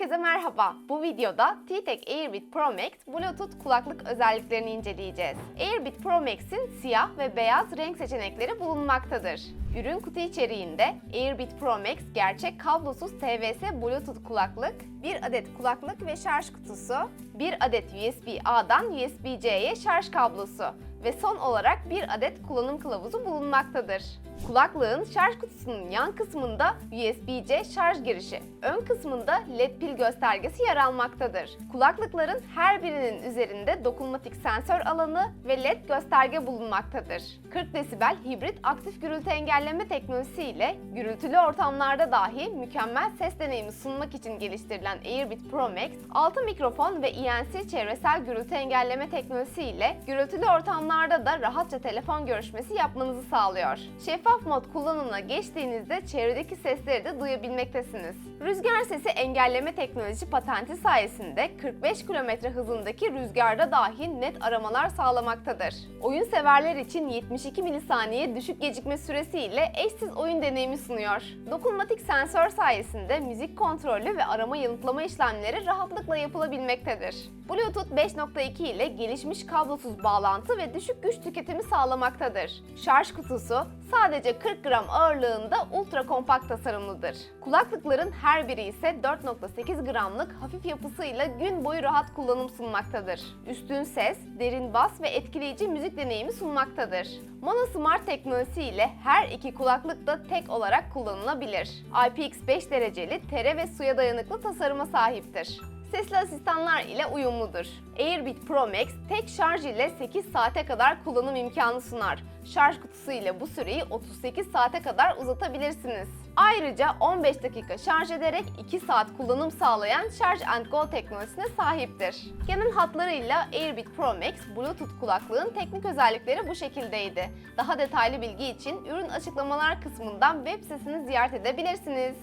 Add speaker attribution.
Speaker 1: Herkese merhaba. Bu videoda T-Tek Airbit Pro Max Bluetooth kulaklık özelliklerini inceleyeceğiz. Airbit Pro Max'in siyah ve beyaz renk seçenekleri bulunmaktadır. Ürün kutu içeriğinde Airbit Pro Max gerçek kablosuz TVS Bluetooth kulaklık, bir adet kulaklık ve şarj kutusu, bir adet USB-A'dan USB-C'ye şarj kablosu ve son olarak bir adet kullanım kılavuzu bulunmaktadır. Kulaklığın şarj kutusunun yan kısmında USB-C şarj girişi, ön kısmında LED pil göstergesi yer almaktadır. Kulaklıkların her birinin üzerinde dokunmatik sensör alanı ve LED gösterge bulunmaktadır. 40 desibel hibrit aktif gürültü engelleme teknolojisi ile gürültülü ortamlarda dahi mükemmel ses deneyimi sunmak için geliştirilen Airbit Pro Max, 6 mikrofon ve ENC çevresel gürültü engelleme teknolojisi ile gürültülü ortamlarda da rahatça telefon görüşmesi yapmanızı sağlıyor. Şeffaf mod kullanımına geçtiğinizde çevredeki sesleri de duyabilmektesiniz. Rüzgar sesi engelleme teknoloji patenti sayesinde 45 km hızındaki rüzgarda dahi net aramalar sağlamaktadır. Oyun severler için 72 milisaniye düşük gecikme süresiyle eşsiz oyun deneyimi sunuyor. Dokunmatik sensör sayesinde müzik kontrolü ve arama yanıtlama işlemleri rahatlıkla yapılabilmektedir. Bluetooth 5.2 ile gelişmiş kablosuz bağlantı ve düşük güç tüketimi sağlamaktadır. Şarj kutusu sadece 40 gram ağırlığında ultra kompakt tasarımlıdır. Kulaklıkların her biri ise 4.8 gramlık hafif yapısıyla gün boyu rahat kullanım sunmaktadır. Üstün ses, derin bas ve etkileyici müzik deneyimi sunmaktadır. Mono Smart teknolojisi ile her iki kulaklık da tek olarak kullanılabilir. IPX5 dereceli tere ve suya dayanıklı tasarıma sahiptir sesli asistanlar ile uyumludur. Airbit Pro Max tek şarj ile 8 saate kadar kullanım imkanı sunar. Şarj kutusu ile bu süreyi 38 saate kadar uzatabilirsiniz. Ayrıca 15 dakika şarj ederek 2 saat kullanım sağlayan Charge and Go teknolojisine sahiptir. Genel hatlarıyla Airbit Pro Max Bluetooth kulaklığın teknik özellikleri bu şekildeydi. Daha detaylı bilgi için ürün açıklamalar kısmından web sitesini ziyaret edebilirsiniz.